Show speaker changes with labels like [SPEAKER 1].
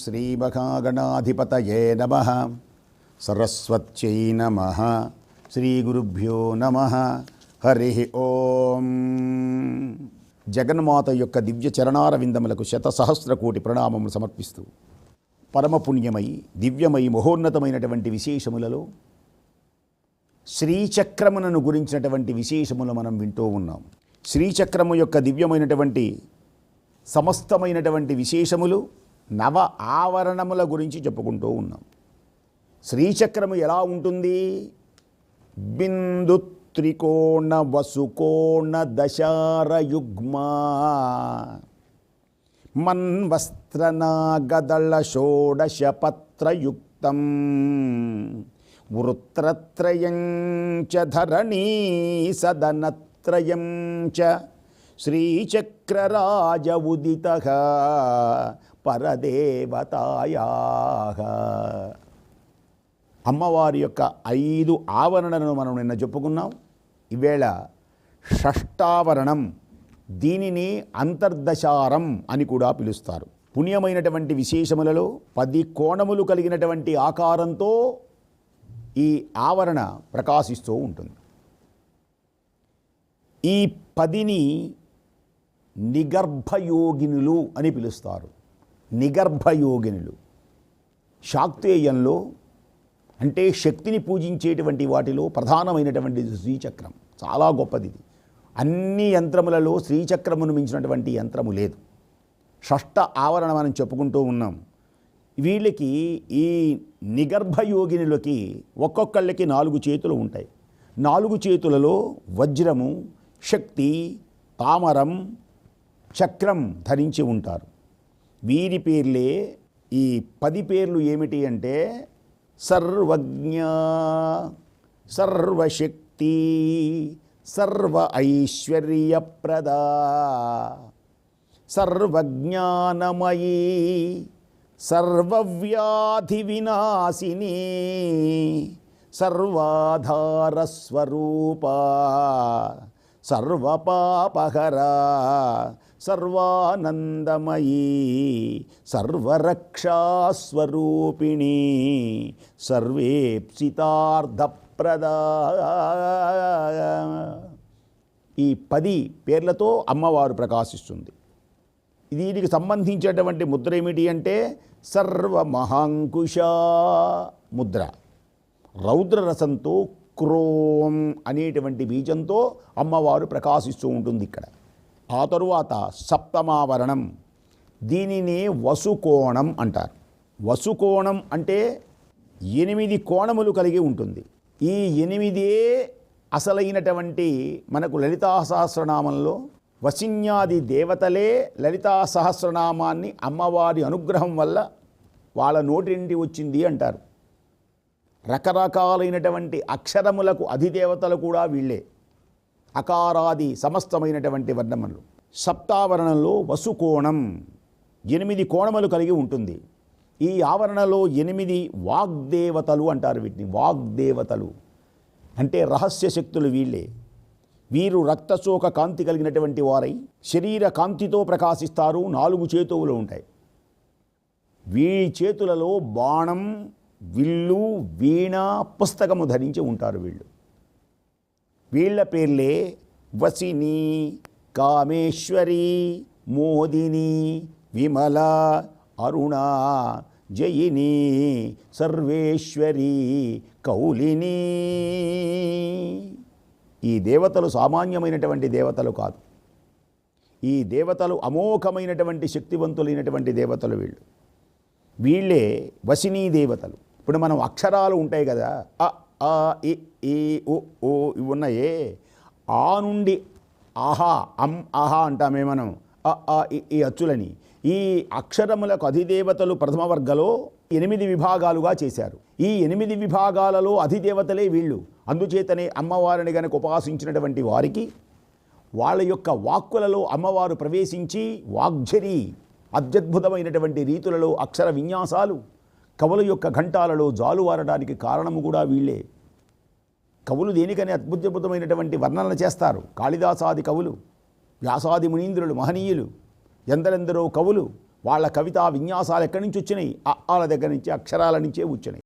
[SPEAKER 1] శ్రీమహాగణాధిపతయే నమ. సరస్వత్యై నమ. శ్రీగురుభ్యో నమ. హరి ఓం. జగన్మాత యొక్క దివ్య చరణార విందములకు శత సహస్ర కోటి ప్రణామములు సమర్పిస్తూ పరమపుణ్యమై దివ్యమై మహోన్నతమైనటువంటి విశేషములలో శ్రీచక్రమునను గురించినటువంటి విశేషములు మనం వింటూ ఉన్నాం. శ్రీచక్రము యొక్క దివ్యమైనటువంటి సమస్తమైనటువంటి విశేషములు నవ ఆవరణముల గురించి చెప్పుకుంటూ ఉన్నాం. శ్రీచక్రము ఎలా ఉంటుంది? బిందు త్రికోణ వసుకోణ దశారయుగ్మా. మన్వస్త్రనాగదళ షోడశపత్రయుక్తం. వృత్రత్రయం చ ధరణీ సదనత్రయం చ శ్రీచక్రరాజ ఉదిత పరదేవతాయా. అమ్మవారి యొక్క ఐదు ఆవరణలను మనం నిన్న చెప్పుకున్నాం. ఈవేళ షష్టావరణం దీనిని అంతర్దశారం అని కూడా పిలుస్తారు. పుణ్యమైనటువంటి విశేషములలో పది కోణములు కలిగినటువంటి ఆకారంతో ఈ ఆవరణ ప్రకాశిస్తూ ఉంటుంది. ఈ పదిని నిగర్భయోగినులు అని పిలుస్తారు. నిగర్భయోగినులు. శాక్తేయంలో అంటే శక్తిని పూజించేటువంటి వాటిలో ప్రధానమైనటువంటి శ్రీచక్రం. చాలా గొప్పది ఇది అన్ని యంత్రములలో శ్రీచక్రమును మించినటువంటి యంత్రము లేదు. షష్ట ఆవరణ మనం చెప్పుకుంటూ ఉన్నాం. వీళ్ళకి ఈ నిగర్భయోగినులకి ఒక్కొక్కళ్ళకి నాలుగు చేతులు ఉంటాయి. నాలుగు చేతులలో వజ్రము శక్తి తామరం చక్రం ధరించి ఉంటారు. వీరి పేర్లే ఈ పది పేర్లు ఏమిటి అంటే సర్వజ్ఞ సర్వశక్తి సర్వ ఐశ్వర్యప్రద సర్వజ్ఞానమయీ సర్వవ్యాధి వినాశిని సర్వాధారస్వరూప సర్వపాపహరా సర్వానందమయీ సర్వరక్షాస్వరూపిణి సర్వేప్సితార్థప్రదా. ఈ పది పేర్లతో అమ్మవారు ప్రకాశిస్తుంది. దీనికి సంబంధించేటువంటి ముద్ర ఏమిటి అంటే సర్వమహాంకుశ ముద్ర. రౌద్రరసంతో క్రోం అనేటువంటి బీజంతో అమ్మవారు ప్రకాశిస్తూ ఉంటుంది ఇక్కడ. ఆ తరువాత సప్తమావరణం. దీనిని వసుకోణం అంటారు. వసుకోణం అంటే ఎనిమిది కోణములు కలిగి ఉంటుంది. ఈ ఎనిమిదే అసలైనటువంటి మనకు లలితా సహస్రనామంలో వసిన్యాది దేవతలే లలితా సహస్రనామాన్ని అమ్మవారి అనుగ్రహం వల్ల వాళ్ళ నోటింటి వచ్చింది అంటారు. రకరకాలైనటువంటి అక్షరములకు అధిదేవతలు కూడా వీళ్ళే. అకారాది సమస్తమైనటువంటి వర్ణములు. సప్తావరణంలో వసుకోణం ఎనిమిది కోణములు కలిగి ఉంటుంది. ఈ ఆవరణలో ఎనిమిది వాగ్దేవతలు అంటారు వీటిని. వాగ్దేవతలు అంటే రహస్య శక్తులు వీళ్ళే. వీరు రక్తశోక కాంతి కలిగినటువంటి వారై శరీర కాంతితో ప్రకాశిస్తారు. నాలుగు చేతువులు ఉంటాయి. వీరి చేతులలో బాణం విల్లు వీణ పుస్తకము ధరించి ఉంటారు వీళ్ళు. వీళ్ళ పేర్లే వసిని కామేశ్వరి మోదిని విమల అరుణ జయిని సర్వేశ్వరి కౌలిని. ఈ దేవతలు సామాన్యమైనటువంటి దేవతలు కాదు. ఈ దేవతలు అమోఘమైనటువంటి శక్తివంతులైనటువంటి దేవతలు వీళ్ళు. వీళ్ళే వసినీ దేవతలు. ఇప్పుడు మనం అక్షరాలు ఉంటాయి కదా. ఆ ఇ ఈ ఉ ఓ ఇవి ఉన్నాయే. ఆ నుండి ఆహా అం ఆహా అంటామే మనం. అ ఆ ఈ అచ్చులని. ఈ అక్షరములకు అధిదేవతలు ప్రథమ వర్గలో ఎనిమిది విభాగాలుగా చేశారు. ఈ ఎనిమిది విభాగాలలో అధిదేవతలే వీళ్ళు. అందుచేతనే అమ్మవారిని గనక ఉపాసించినటువంటి వారికి వాళ్ళ యొక్క వాక్కులలో అమ్మవారు ప్రవేశించి వాగ్జరి అత్యద్భుతమైనటువంటి రీతులలో అక్షర విన్యాసాలు కవుల యొక్క ఘంటాలలో జాలువారడానికి కారణము కూడా వీళ్ళే. కవులు దేనికని అద్భుతమైనటువంటి వర్ణనలు చేస్తారు. కాళిదాసాది కవులు వ్యాసాది మునీంద్రులు మహనీయులు ఎందరెందరో కవులు వాళ్ళ కవితా విన్యాసాలు ఎక్కడి నుంచి వచ్చినాయి? అ ఆల దగ్గర నుంచి అక్షరాల నుంచే వచ్చినాయి.